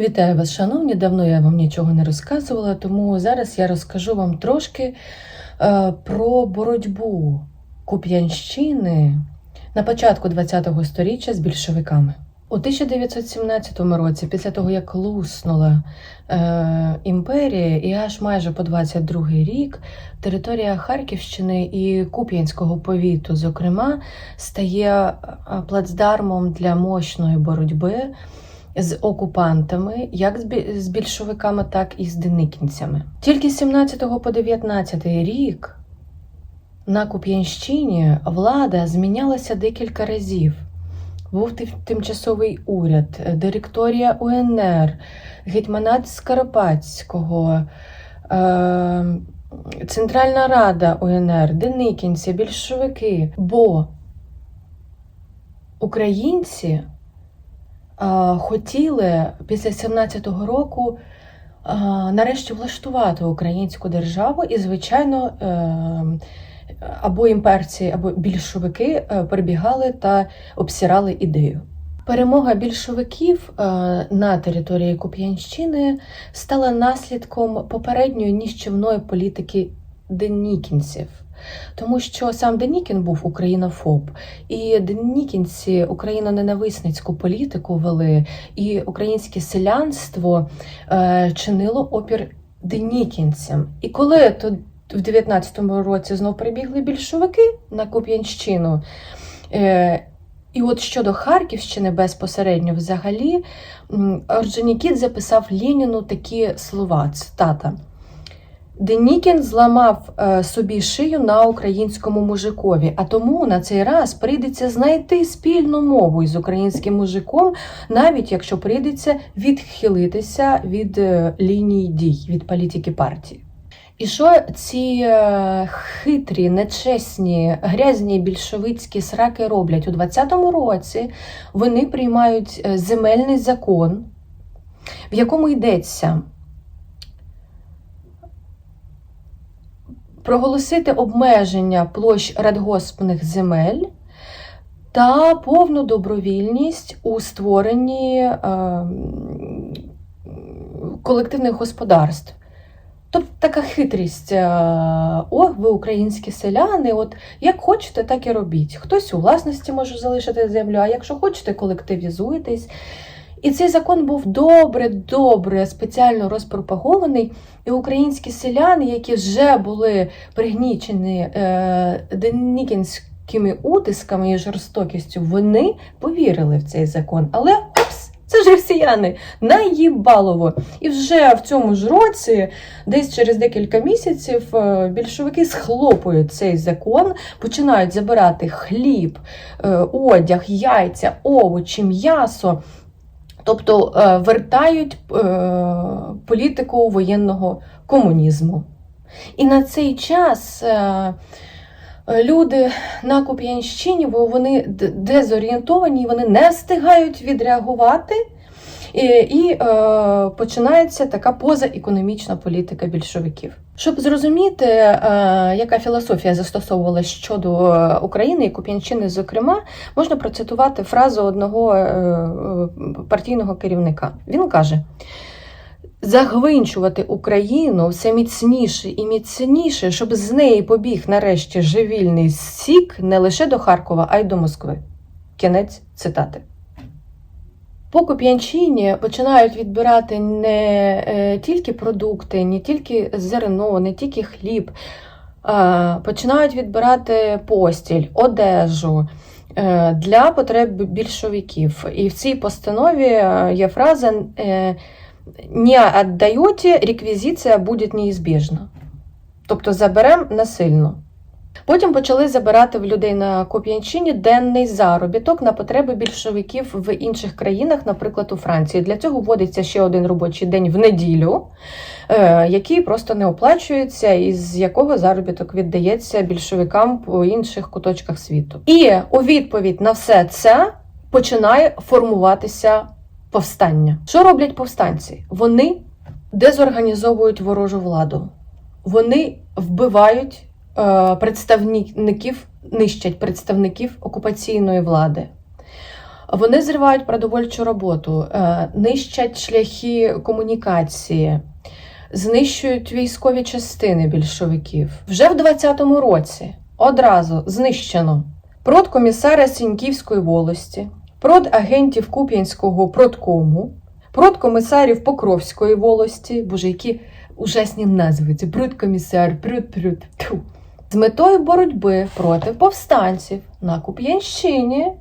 Вітаю вас, шановні. Давно я вам нічого не розказувала, тому зараз я розкажу вам трошки е, про боротьбу Куп'янщини на початку ХХ століття з більшовиками. У 1917 році, після того як луснула е, імперія, і аж майже по 22 рік територія Харківщини і Куп'янського повіту, зокрема, стає е, плацдармом для мощної боротьби з окупантами, як з більшовиками, так і з деникінцями. Тільки з 17 по 19 рік на Куп'янщині влада змінялася декілька разів. Був тимчасовий уряд, директорія УНР, гетьманат Скоропадського, е, Центральна Рада УНР, Деникінці, більшовики. Бо українці хотіли після 17-го року нарешті влаштувати українську державу, і, звичайно, е, або імперці, або більшовики е, прибігали та обсирали ідею. Перемога більшовиків е, на території Куп'янщини стала наслідком попередньої ніщівної політики денікінців. Тому що сам Денікін був українофоб, і денікінці україноненависницьку політику вели, і українське селянство е, чинило опір денікінцям. І коли то в 19-му році знов прибігли більшовики на Куп'янщину. Е, і от щодо Харківщини безпосередньо взагалі, Орджонікіт записав Леніну такі слова, цитата. Денікін зламав е, собі шию на українському мужикові, а тому на цей раз прийдеться знайти спільну мову із українським мужиком, навіть якщо прийдеться відхилитися від е, лінії дій, від політики партії. І що ці е, хитрі, нечесні, грязні більшовицькі сраки роблять у 20-му році? Вони приймають земельний закон, в якому йдеться проголосити обмеження площ радгоспних земель та повну добровільність у створенні е, колективних господарств. Тобто така хитрість. е, О, ви українські селяни, от як хочете, так і робіть. Хтось у власності може залишити землю, а якщо хочете, колективізуйтесь. І цей закон був добре, добре спеціально розпропагований. І українські селяни, які вже були пригнічені е, денікінськими утисками і жорстокістю, вони повірили в цей закон. Але опс, це ж росіяни, наїбалово. І вже в цьому ж році, десь через декілька місяців, е, більшовики схлопують цей закон, починають забирати хліб, е, одяг, яйця, овочі, м'ясо. Тобто е, вертають е, політику воєнного комунізму. І на цей час е, люди на Куп'янщині, бо вони дезорієнтовані, вони не встигають відреагувати. І, і е, починається така позаекономічна політика більшовиків. Щоб зрозуміти, е, яка філософія застосовувалася щодо е, України і Куп'янщини, зокрема, можна процитувати фразу одного е, е, партійного керівника. Він каже: загвинчувати Україну все міцніше і міцніше, щоб з неї побіг нарешті живільний сік не лише до Харкова, а й до Москви. Кінець цитати. По Куп'янщині починають відбирати не е, тільки продукти, не тільки зерно, не тільки хліб, починають відбирати постіль, одежу е, для потреб більшовиків. І в цій постанові е, є фраза «Не віддаєте, реквізиція буде неізбіжна». Тобто заберемо насильно. Потім почали забирати в людей на Коп'янщині денний заробіток на потреби більшовиків в інших країнах, наприклад, у Франції. Для цього вводиться ще один робочий день в неділю, е, який просто не оплачується, і з якого заробіток віддається більшовикам по інших куточках світу. І у відповідь на все це починає формуватися повстання. Що роблять повстанці? Вони дезорганізовують ворожу владу. Вони вбивають представників, нищать представників окупаційної влади. Вони зривають продовольчу роботу, е, нищать шляхи комунікації, знищують військові частини більшовиків. Вже в 20-му році одразу знищено продкомісара Сіньківської волості, продагентів Куп'янського продкому, продкомісарів Покровської волості. Боже, які ужасні назви. Це продкомісар, прют-прют. З метою боротьби проти повстанців на Куп'янщині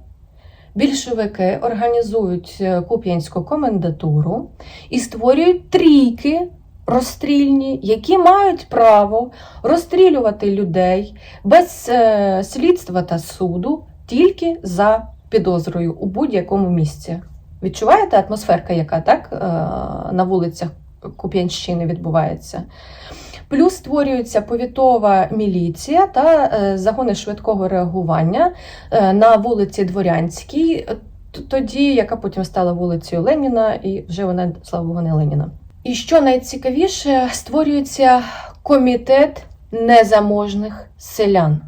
більшовики організують е, Куп'янську комендатуру і створюють трійки розстрільні, які мають право розстрілювати людей без е, слідства та суду тільки за підозрою у будь-якому місці. Відчуваєте атмосферка, яка так е, на вулицях Куп'янщини відбувається? Плюс створюється повітова міліція та е, загони швидкого реагування е, на вулиці Дворянській, е, тоді, яка потім стала вулицею Леніна, і вже вона, слава Богу, не Леніна. І що найцікавіше, створюється комітет незаможних селян.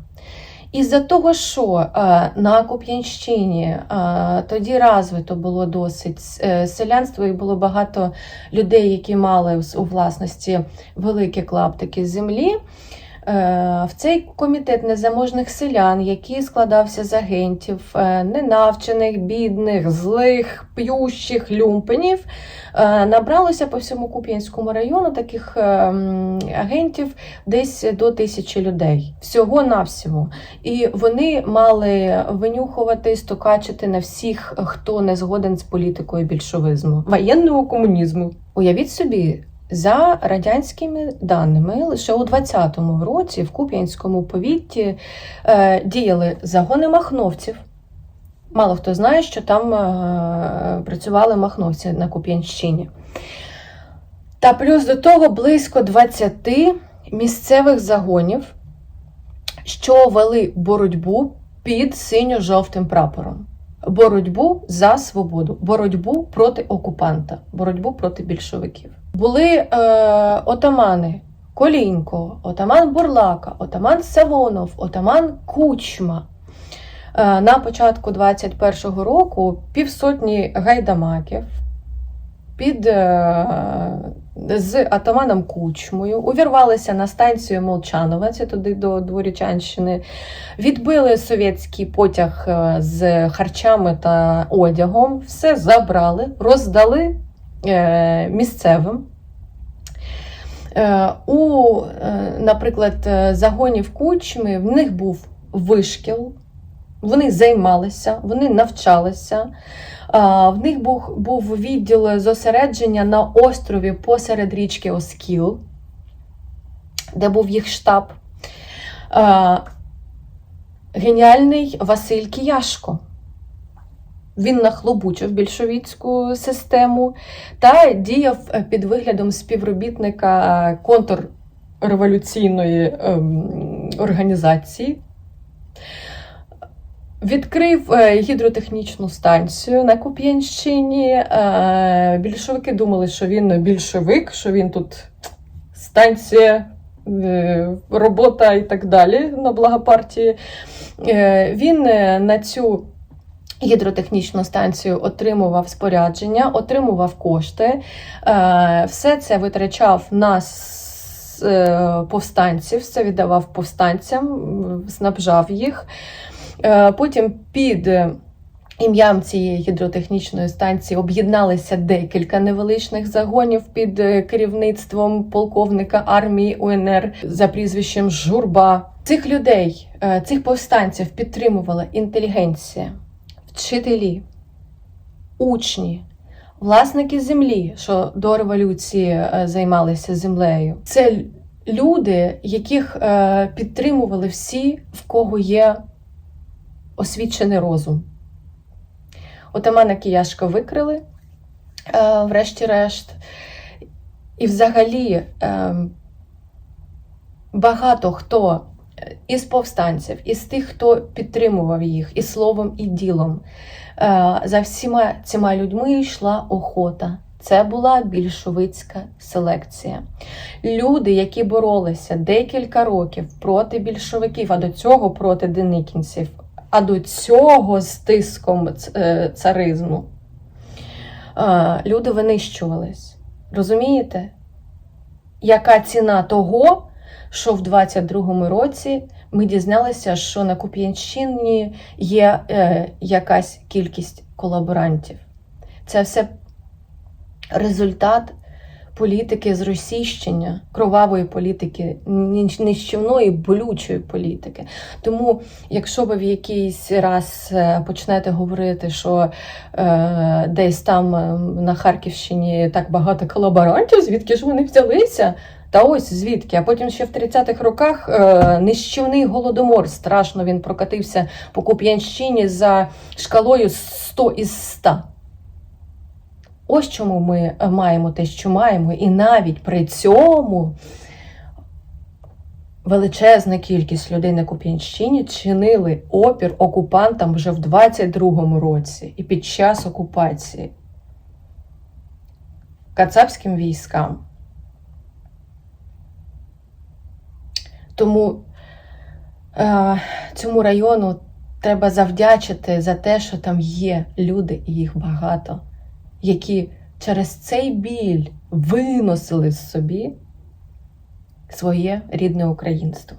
Із-за того, що е, на Куп'янщині е, тоді розвито було досить е, селянство, і було багато людей, які мали у власності великі клаптики землі. Е, В цей комітет незаможних селян, який складався з агентів, е, ненавчених, бідних, злих, п'ющих люмпенів, е, набралося по всьому Куп'янському району таких е, агентів десь до тисячі людей. Всього навсього. І вони мали винюхувати, стукачити на всіх, хто не згоден з політикою більшовизму, воєнного комунізму. Уявіть собі, за радянськими даними, лише у 20-му році в Куп'янському повітті е, діяли загони махновців. Мало хто знає, що там е, працювали махновці на Куп'янщині. Та плюс до того близько 20 місцевих загонів, що вели боротьбу під синьо-жовтим прапором. Боротьбу за свободу, боротьбу проти окупанта, боротьбу проти більшовиків. Були е, отамани Колінько, отаман Бурлака, отаман Савонов, отаман Кучма. Е, на початку 21-го року півсотні гайдамаків під, е, з атаманом Кучмою увірвалися на станцію Молчанова, це туди до Дворічанщини, відбили совєтський потяг е, з харчами та одягом, все забрали, роздали місцевим. Е, У, е, наприклад, е, загонів кучми в них був вишкіл, вони займалися, вони навчалися. В них був, був відділ зосередження на острові посеред річки Оскіл, де був їх штаб. Геніальний Василь Кияшко. Він нахлобучив більшовіцьку систему та діяв е, під виглядом співробітника контрреволюційної ем, організації. Відкрив е, гідротехнічну станцію на Куп'янщині. Е, Більшовики думали, що він більшовик, що він тут станція, робота і так далі на благо партії. Він на цю гідротехнічну станцію отримував спорядження, отримував кошти. Е, Все це витрачав на е, повстанців, все віддавав повстанцям, снабжав їх. Е, Потім під ім'ям цієї гідротехнічної станції об'єдналися декілька невеличних загонів під керівництвом полковника армії УНР за прізвищем Журба. Цих людей, цих повстанців підтримувала інтелігенція, вчителі, учні. Власники землі, що до революції е, займалися землею, це люди, яких е, підтримували всі, в кого є освічений розум. Отамана Кияшка викрили, е, врешті-решт. І взагалі е, багато хто із повстанців, із тих, хто підтримував їх і словом, і ділом. Е, За всіма цими людьми йшла охота. Це була більшовицька селекція. Люди, які боролися декілька років проти більшовиків, а до цього проти деникінців, а до цього з тиском е, царизму е, люди винищувались. Розумієте? Яка ціна того, що в 22-му році ми дізналися, що на Куп'янщині є е, якась кількість колаборантів? Це все результат політики зросійщення, кровавої політики, нищівної, болючої політики. Тому, якщо ви в якийсь раз е, почнете говорити, що е, десь там е, на Харківщині так багато колаборантів, звідки ж вони взялися? Та ось звідки. А потім ще в 30-х роках е, нищівний голодомор страшно він прокатився по Куп'янщині за шкалою 100 із 100. Ось чому ми е, маємо те, що маємо, і навіть при цьому величезна кількість людей на Куп'янщині чинили опір окупантам вже в 22-му році і під час окупації кацапським військам. Тому е, цьому району треба завдячити за те, що там є люди, і їх багато, які через цей біль виносили з собі своє рідне українство.